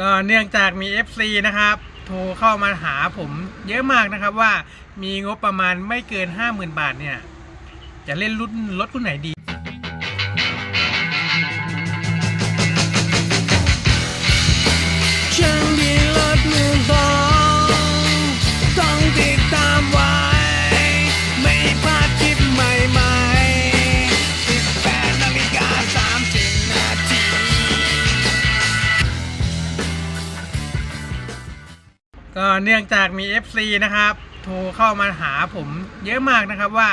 ก็เนื่องจากมี FC นะครับ โทรเข้ามาหาผมเยอะมากนะครับว่ามีงบประมาณไม่เกิน 50,000 บาทเนี่ย จะเล่นรุ่นรถรุ่นไหนดี ก็เนื่องจากมี FC นะครับโทรเข้ามาหาผมเยอะมากนะครับว่า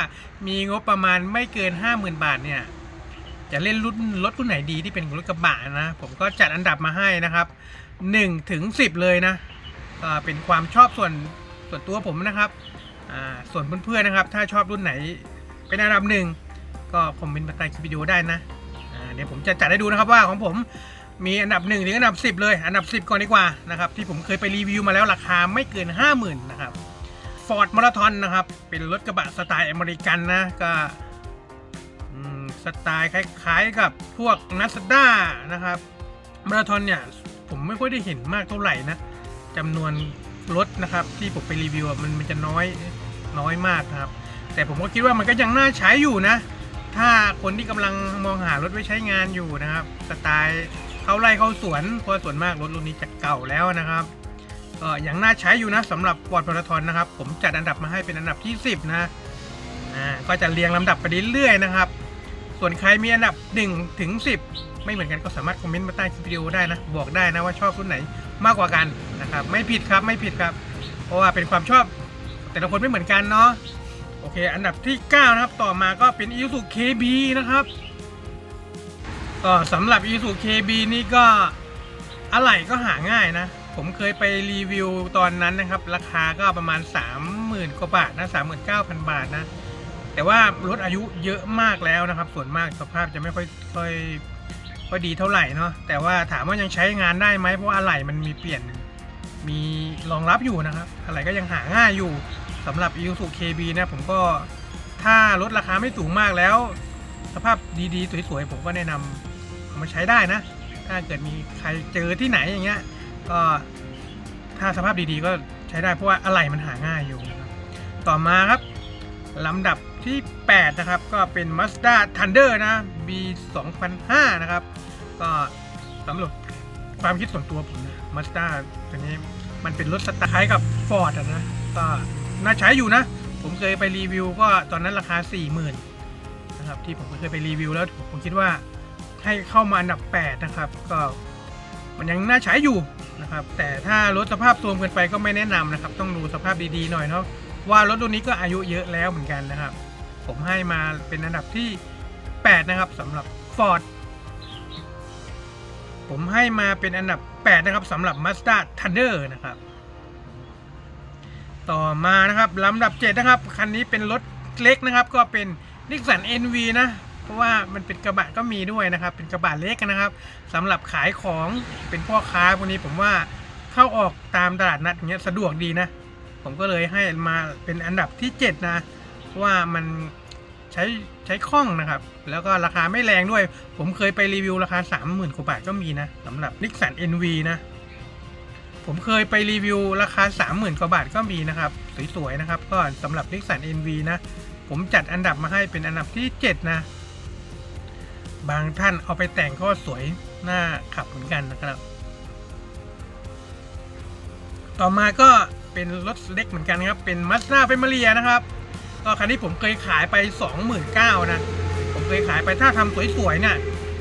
มีงบประมาณไม่เกิน 50,000 บาทเนี่ยจะเล่นรุ่นรถรุ่นไหนดีที่เป็นรถกระบะนะ ผมก็จัดอันดับมาให้นะครับ1ถึง10 เลยนะก็เป็นความชอบส่วนส่วนตัวผมนะครับส่วนเพื่อนๆนะครับ ถ้าชอบรุ่นไหนเป็นอันดับหนึ่งก็คอมเมนต์มาใต้คลิปวิดีโอได้นะเดี๋ยวผมจะจัดให้ดูนะครับว่าของผม มีอันดับ 1 ถึงอันดับ 10 เลย อันดับ 10 ก่อนดีกว่านะครับที่ผมเคยไปรีวิวมาแล้วราคาไม่เกิน 50,000นะครับ Ford Marathon นะครับ เป็นรถกระบะสไตล์อเมริกันนะ ก็สไตล์คล้ายๆกับพวก Mazda นะครับมาราธอนเนี่ย ผมไม่ค่อยได้เห็นมากเท่าไหร่นะจำนวนรถนะครับ ที่ผมไปรีวิวมันมันจะน้อยน้อยมากครับ แต่ผมก็คิดว่ามันก็ยังน่าใช้อยู่นะ ถ้าคนที่กำลังมองหารถไว้ใช้งานอยู่นะครับ สไตล์ เข้าไร่เข้าสวนเพราะส่วนมากรถรุ่นนี้จะเก่าแล้วนะครับก็ยังน่าใช้อยู่นะสำหรับฟอร์ดมาราธอนนะครับ ผมจัดอันดับมาให้เป็นอันดับที่ 10 นะอ่าก็จะเรียงลำดับไปเรื่อยๆนะครับ ส่วนใครมีอันดับ1ถึง10 ไม่เหมือนกันก็สามารถคอมเมนต์มาใต้คลิปวิดีโอได้นะ บอกได้นะว่าชอบรุ่นไหนมากกว่ากันนะครับ ไม่ผิดครับไม่ผิดครับ เพราะว่าเป็นความชอบ แต่ละคนไม่เหมือนกันเนาะโอเค อันดับที่ 9 นะครับ ต่อมาก็เป็น i s u KB นะครับ ก็สำหรับ i s u KB นี่ก็อะไหล่ก็หาง่ายนะ ผมเคยไปรีวิวตอนนั้นนะครับ ราคาก็ประมาณ 30,000กว่าบาทนะ39,000 บาทนะ แต่ว่ารถอายุเยอะมากแล้วนะครับ ส่วนมากสภาพจะไม่ค่อยค่อยค่อยดีเท่าไหร่เนาะแต่ว่าถามว่ายังใช้งานได้ไหมเพราะอะไหล่มันมีเปลี่ยนมีรองรับอยู่นะครับอะไหล่ก็ยังหาง่ายอยู่สำหรับ i s u KB นะผมก็ถ้ารถราคาไม่สูงมากแล้ว สภาพดีๆ สวยๆ ผมก็แนะนำเอา มาใช้ได้นะ ถ้าเกิดมีใครเจอที่ไหนอย่างเงี้ยก็ถ้าสภาพดีๆก็ใช้ได้เพราะว่าอะไหล่มันหาง่ายอยู่นะครับต่อมาครับลำดับที่ 8 นะครับ ก็เป็น Mazda Thunder นะ B 2005นะครับ ก็สำหรับความคิดส่วนตัวผมนะ Mazda ตัวนี้มันเป็นรถสไตล์กับ Ford นะ ก็น่าใช้อยู่นะ ผมเคยไปรีวิวก็ตอนนั้นราคา 40,000นะครับที่ผมเคยไปรีวิวแล้วผมคิดว่า ให้เข้ามาอันดับ 8 นะครับ ก็มันยังน่าใช้อยู่นะครับ แต่ถ้ารถสภาพโทรมเกินไปก็ไม่แนะนำนะครับ ต้องดูสภาพดีๆหน่อยเนาะว่ารถรุ่นนี้ก็อายุเยอะแล้วเหมือนกันนะครับ ผมให้มาเป็นอันดับที่ 8 นะครับสำหรับ Ford ผมให้มาเป็นอันดับ 8 นะครับสำหรับ Mazda Thunder นะครับ ต่อมานะครับลำดับ 7 นะครับ คันนี้เป็นรถเล็กนะครับ ก็เป็น Nissan NV นะ เพราะว่ามันเป็นกระบะก็มีด้วยนะครับ เป็นกระบะเล็กนะครับสำหรับขายของเป็นพ่อค้าพวกนี้ผมว่าเข้าออกตามตลาดนัดอย่างเงี้ยสะดวกดีนะ ผมก็เลยให้มาเป็นอันดับที่ 7 นะเพราะว่ามันใช้ใช้คล่องนะครับ แล้วก็ราคาไม่แรงด้วย ผมเคยไปรีวิวราคา 30,000กว่าบาทก็มีนะสำหรับ Nissan NV นะผมเคยไปรีวิวราคา 30,000กว่าบาทก็มีนะครับ สวยๆนะครับ ก็สำหรับ Nissan NV นะ ผมจัดอันดับมาให้เป็นอันดับที่ 7 นะ บางท่านเอาไปแต่งก็สวยน่าขับเหมือนกันนะครับ ต่อมาก็เป็นรถเล็กเหมือนกันครับ เป็น Mazda f a m i l i a นะครับ ก็คันนี้ผมเคยขายไป 29,000นะ ผมเคยขายไปถ้าทำสวยๆเนี่ย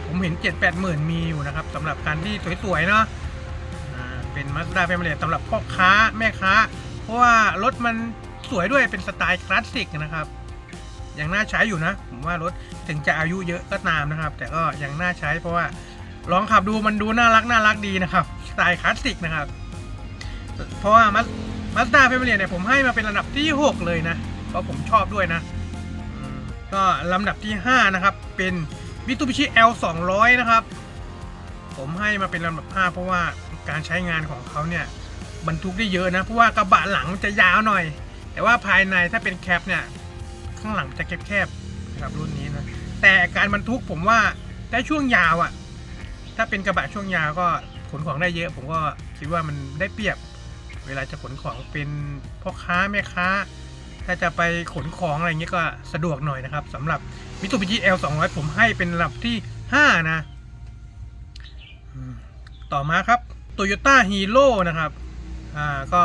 ผมเห็น 7-8หมื่นมีอยู่นะครับสำหรับการที่สวยๆเนาะเป็น Mazda f a m i l i a สำหรับพ่อค้าแม่ค้า เพราะว่ารถมันสวยด้วยเป็นสไตล์คลาสสิกนะครับ ยังน่าใช้อยู่นะ ผมว่ารถถึงจะอายุเยอะก็ตามนะครับ แต่ก็ยังน่าใช้เพราะว่าลองขับดูมันดูน่ารักน่ารักดีนะครับสไตล์คลาสสิกนะครับ เพราะว่ามัสมาสด้าเฟมิเลียเนี่ยผมให้มาเป็นลำดับที่ 6 เลยนะ เพราะผมชอบด้วยนะ ก็ลำดับที่ 5 นะครับ เป็น Mitsubishi L 200 นะครับ ผมให้มาเป็นลำดับ 5 เพราะว่าการใช้งานของเขาเนี่ยบรรทุกได้เยอะนะ เพราะว่ากระบะหลังมันจะยาวหน่อย แต่ว่าภายในถ้าเป็นแคปเนี่ย ข้างหลังจะแคบๆนะครับรุ่นนี้นะแต่การบรรทุกผมว่าได้ช่วงยาวอะ่ะ ถ้าเป็นกระบะช่วงยาวก็ขนของได้เยอะ ผมก็คิดว่ามันได้เปรียบ เวลาจะขนของเป็นพ่อค้าแม่ค้า ถ้าจะไปขนของอะไรเงี้ยก็สะดวกหน่อยนะครับสำหรับ Mitsubishi L 200 ผมให้เป็นลำดับที่5นะต่อมาครับ Toyota Hero นะครับ อ่า ก็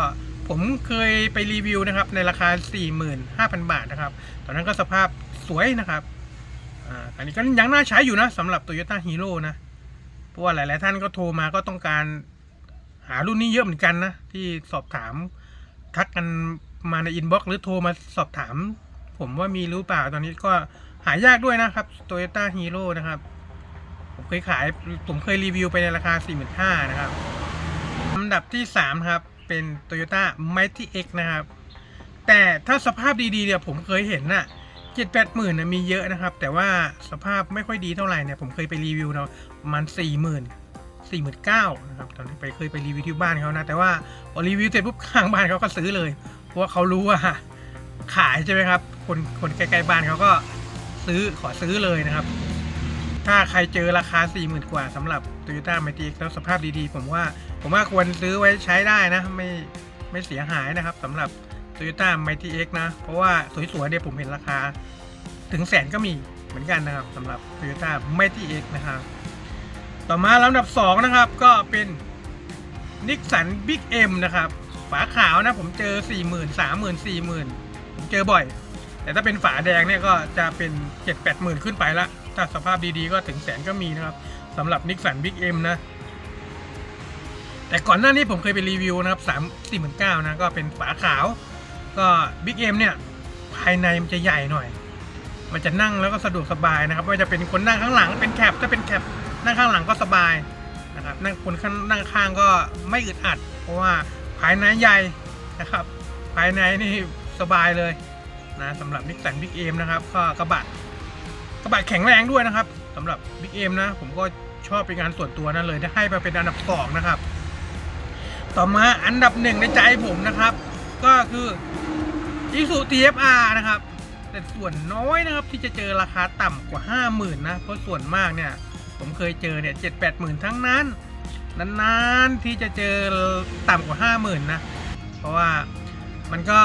ผมเคยไปรีวิวนะครับ ในราคา 45,000 บาทนะครับ ตอนนั้นก็สภาพสวยนะครับอ่าอันนี้ก็ยังน่าใช้อยู่นะสำหรับ Toyota Hero นะ เพราะว่าหลาย ๆ ท่านก็โทรมาก็ต้องการหารุ่นนี้เยอะเหมือนกันนะ ที่สอบถามทักกันมาในอินบ็อกซ์หรือโทรมาสอบถาม ผมว่ามีหรือเปล่าตอนนี้ก็หายากด้วยนะครับ Toyota Hero นะครับ ผมเคยขายผมเคยรีวิวไปในราคา 45,000นะครับลำดับที่ 3 ครับ เป็น Toyota Mighty X นะครับ แต่ถ้าสภาพดีๆเนี่ยผมเคยเห็นน่ะเจ็ดแปดหมื่นนะมีเยอะนะครับ แต่ว่าสภาพไม่ค่อยดีเท่าไหร่เนี่ยผมเคยไปรีวิวเนะประมาณสี่หมื่นสี่หมื่นเก้านะครับตอนที่ไปเคยไปรีวิวที่บ้านเขานะ แต่ว่าพอรีวิวเสร็จปุ๊บข้างบ้านเขาก็ซื้อเลย เพราะว่าเขารู้ว่าขายใช่ไหมครับ คนคนใกล้ๆบ้านเขาก็ซื้อขอซื้อเลยนะครับ ถ้าใครเจอราคา 40,000 กว่าสำหรับ Toyota m a t i แล้วสภาพดีๆ ผมว่า ผมว่าควรซื้อไว้ใช้ได้นะ ไม่ไม่เสียหายนะครับสำหรับ Toyota m a t i X นะ เพราะว่าสวยๆเนี่ยผมเห็นราคา ถึงแสนก็มีเหมือนกันนะครับสำหรับ Toyota m a t i X นะครับต่อมาลำดับ 2 นะครับ ก็เป็น Nixon Big M นะครับ ฝาขาวนะผมเจอ 40,000 30,000 40,000 ผมเจอบ่อย แต่ถ้าเป็นฝาแดงเนี่ยก็จะเป็นเจ็ดแปดหมื่นขึ้นไปละถ้าสภาพดีๆก็ถึงแสนก็มีนะครับสำหรับนิกสันบิ๊กเอ็มนะ แต่ก่อนหน้านี้ผมเคยไปรีวิวนะครับสามสี่หมื่นเก้านะ ก็เป็นฝาขาว ก็บิ๊กเอ็มเนี่ย ภายในมันจะใหญ่หน่อย มันจะนั่งแล้วก็สะดวกสบายนะครับไม่ว่าจะเป็นคนนั่งข้างหลังเป็นแคปถ้าเป็นแคปนั่งข้างหลังก็สบายนะครับนั่งคนข้างนั่งข้างก็ไม่อึดอัด เพราะว่าภายในใหญ่นะครับ ภายในนี่สบายเลย นะสำหรับนิกสันบิ๊กเอมนะครับก็กระบะกระบะแข็งแรงด้วยนะครับสำหรับบิ๊กเอมนะ ผมก็ชอบเป็นงานส่วนตัวนั่นเลยได้ให้มาเป็นอันดับสองนะครับ ต่อมาอันดับหนึ่งในใจผมนะครับ ก็คือ i s u TFR นะครับ แต่ส่วนน้อยนะครับที่จะเจอราคาต่ำกว่า 50,000นะเพราะส่วนมากเนี่ย ผมเคยเจอเนี่ยเจ็ดแปดหมื่นทั้งนั้นนานๆที่จะเจอต่ำกว่า 50,000นะเพราะว่ามันก็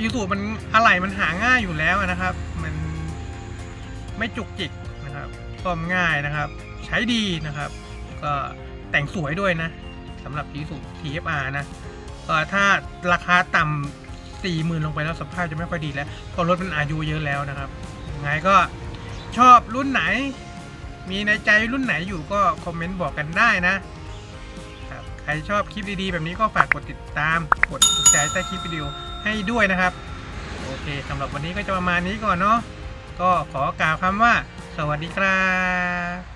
ยูสูมันอะไรมันหาง่ายอยู่แล้วนะครับ มันไม่จุกจิกนะครับซ่อมง่ายนะครับ ใช้ดีนะครับ ก็แต่งสวยด้วยนะสำหรับยูสู TFR นะก็ถ้าราคาต่ำสี่หมื่นลงไปแล้วสภาพจะไม่ค่อยดีแล้วเพราะรถมันอายุเยอะแล้วนะครับยังไงก็ชอบรุ่นไหน มีในใจรุ่นไหนอยู่ก็คอมเมนต์บอกกันได้นะครับใครชอบคลิปดีๆ แบบนี้ก็ฝากกดติดตาม กดถูกใจใต้คลิปวิดีโอ ให้ด้วยนะครับ โอเคสำหรับวันนี้ก็จะประมาณนี้ก่อนเนาะก็ขอกล่าวคำว่า สวัสดีครับ